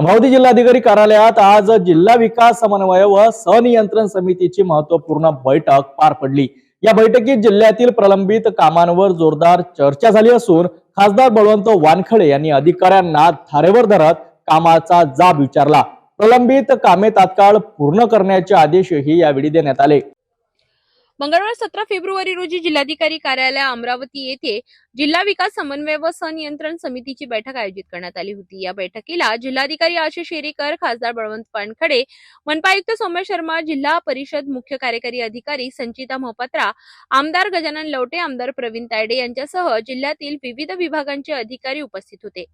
अमरावती जिल्हाधिकारी कार्यालयात आज जिल्हा विकास समन्वय व सनियंत्रण समितीची महत्त्वपूर्ण बैठक पार पडली. या बैठकीत जिल्ह्यातील प्रलंबित कामांवर जोरदार चर्चा झाली असून खासदार बळवंत वानखडे यांनी अधिकाऱ्यांना धारेवर धरत कामाचा जाब विचारला. प्रलंबित कामे तात्काळ पूर्ण करण्याचे आदेशही यावेळी देण्यात आले. मंगळवार सतरा फेब्रुवारी रोजी जिल्हाधिकारी कार्यालय अमरावती येथे जिल्हा विकास समन्वय व सनियंत्रण समितीची बैठक आयोजित करण्यात आली होती. या बैठकीला जिल्हाधिकारी आशिष शेरीकर खासदार बळवंत पानखडे मनपायुक्त सौम्य शर्मा जिल्हा परिषद मुख्य कार्यकारी अधिकारी संचिता मोहपात्रा आमदार गजानन लवटे आमदार प्रवीण तायडे यांच्यासह जिल्ह्यातील विविध विभागांचे अधिकारी उपस्थित होते.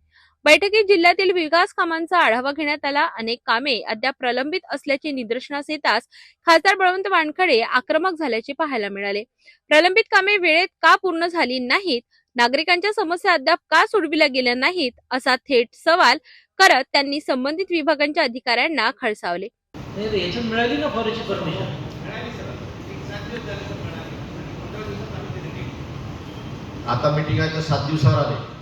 बैठकीत जिल्ह्यातील विकास कामांचा आढावा घेण्यात आला. अनेक कामे अद्याप प्रलंबित असल्याचे निदर्शनास येताच खासदार बळवंत वानखडे आक्रमक झाल्याचे पाहायला मिळाले. प्रलंबित कामे वेळेत का पूर्ण झाली नाहीत? नागरिकांच्या समस्या अद्याप का सोडविल्या गेल्या नाहीत? असा थेट सवाल करत त्यांनी संबंधित विभागांच्या अधिकाऱ्यांना खडसावले. मिळाली ना परमिशन? आता मीटिंग आहे तर सात दिवसावर आले.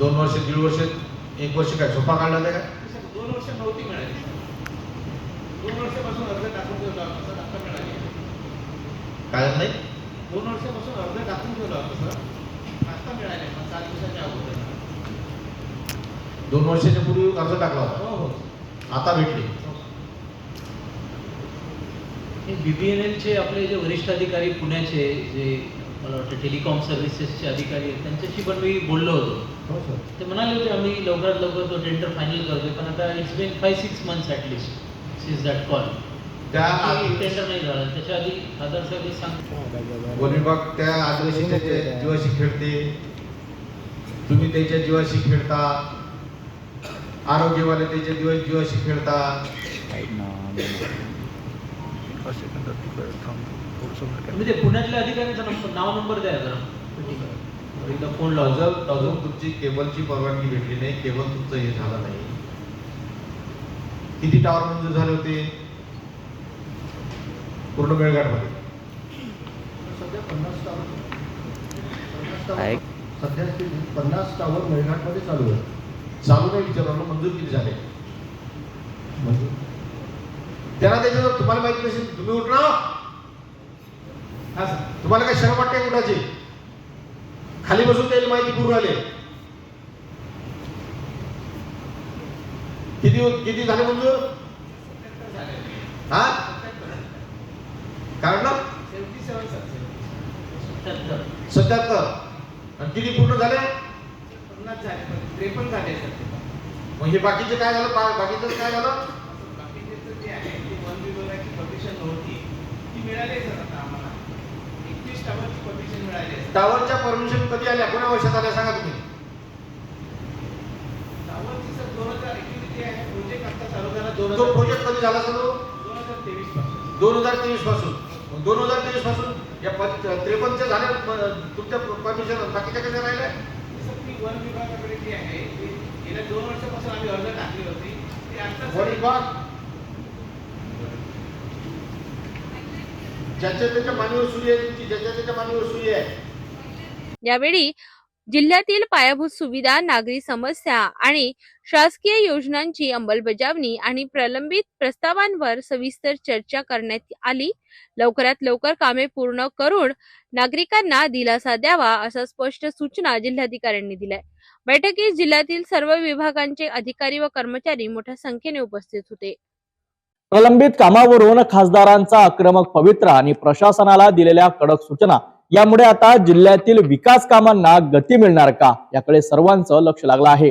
दोन वर्ष दीड वर्ष एक वर्ष काय सोफा काढला होता काय दोन वर्ष नव्हती मिळाली. दोन वर्षापासून अर्ज टाकून ठेवला होता सर आता मिळाली काय झालं नाही? दोन वर्षापासून अर्ज टाकून ठेवला होता सर आता मिळाले मग सात दिवसाच्या अगोदर. दोन वर्षाच्या पूर्वी अर्ज टाकला होता? हो हो. आता भेटले. हे बीबीएनएलचे आपले जे वरिष्ठ अधिकारी पुण्याचे जे मला वाटतं टेलिकॉम सर्व्हिसेसचे अधिकारी आहेत. त्यांच्याशी पण मी बोललो होतो. ते म्हणाले होते आम्ही लवकरात लवकर तो टेंडर फायनल करतोय पण आता it's been five six months at least since that call त्या टेंडर नाही झालं. त्याच्या आधी खासदार साहेब हे सांगतो वन विभाग त्या आदिवासी त्याच्या जीवाशी खेळते. तुम्ही त्याच्या जीवाशी खेळता. आरोग्यवाले त्याच्या जीवा जीवाशी खेळता. ते पुण्यातल्या अधिकाऱ्यांचा नाव नंबर द्या जरा. एकदा फोन लावजा अजून अजून तुमची केबलची परवानगी भेटली नाही केबल तुमचं हे झालं नाही. किती टावर मंजूर झाले होते? पूर्ण मेळघाटमध्ये सध्या पन्नास टावर मेळघाटमध्ये चालू आहे चालू नाही विचारलं मंजूर किती झाले? म्हणजे त्यांना त्याच्यावर तुम्हाला माहिती नसेल तुम्ही उठणार? हा तुम्हाला काय शरम वाटते उठायची खाली बसून त्याला माहिती पूर्ण आले किती किती झाले मंजूर हा? काय सर सत्याहत्तर. आणि किती पूर्ण झाले? पन्नास झाले त्रेपन्न झाले मग हे बाकीचे काय झालं? बाकीचं काय झालं बाकीचे जे आहे ती वन विभागाची परमिशन नव्हती ती मिळाली आहे सर आता आम्हाला एकवीस टावरची परमिशन मिळाली आहे टावरच्या परमिशन कधी आल्या? कोण्या वर्षात आल्या? सांगा तुम्ही. सर तो प्रोजेक्ट कधी झाला चालू दोन हजार तेवीसपासून. दोन हजार तेवीसपासून. या त्रेपन्नच्या झाल्या तुमच्या परमिशन बाकीच्या कशा राहिल्या? सर वन विभागाकडे जी आहे गेल्या दोन वर्षापासून आम्ही अर्ज टाकली होती. ती आता वन विभाग? ज्याच्या त्याच्या मानवी सुई आहे तुमची ज्याच्या त्याच्या मानवी सुई आहे. यावेळी जिल्ह्यातील पायाभूत सुविधा नागरी समस्या आणि शासकीय योजनांची अंमलबजावणी आणि प्रलंबित प्रस्तावांवर सविस्तर चर्चा करण्यात आली. लवकरात लवकर कामे पूर्ण करून नागरिकांना दिलासा द्यावा असा स्पष्ट सूचना जिल्हाधिकाऱ्यांनी दिल्या. बैठकीत जिल्ह्यातील सर्व विभागांचे अधिकारी व कर्मचारी मोठ्या संख्येने उपस्थित होते. प्रलंबित कामावरून खासदारांचा आक्रमक पवित्र आणि प्रशासनाला दिलेल्या कडक सूचना यामुळे आता जिल्ह्यातील विकास कामांना गती मिळणार का? याकडे सर्वांचं लक्ष लागलं आहे.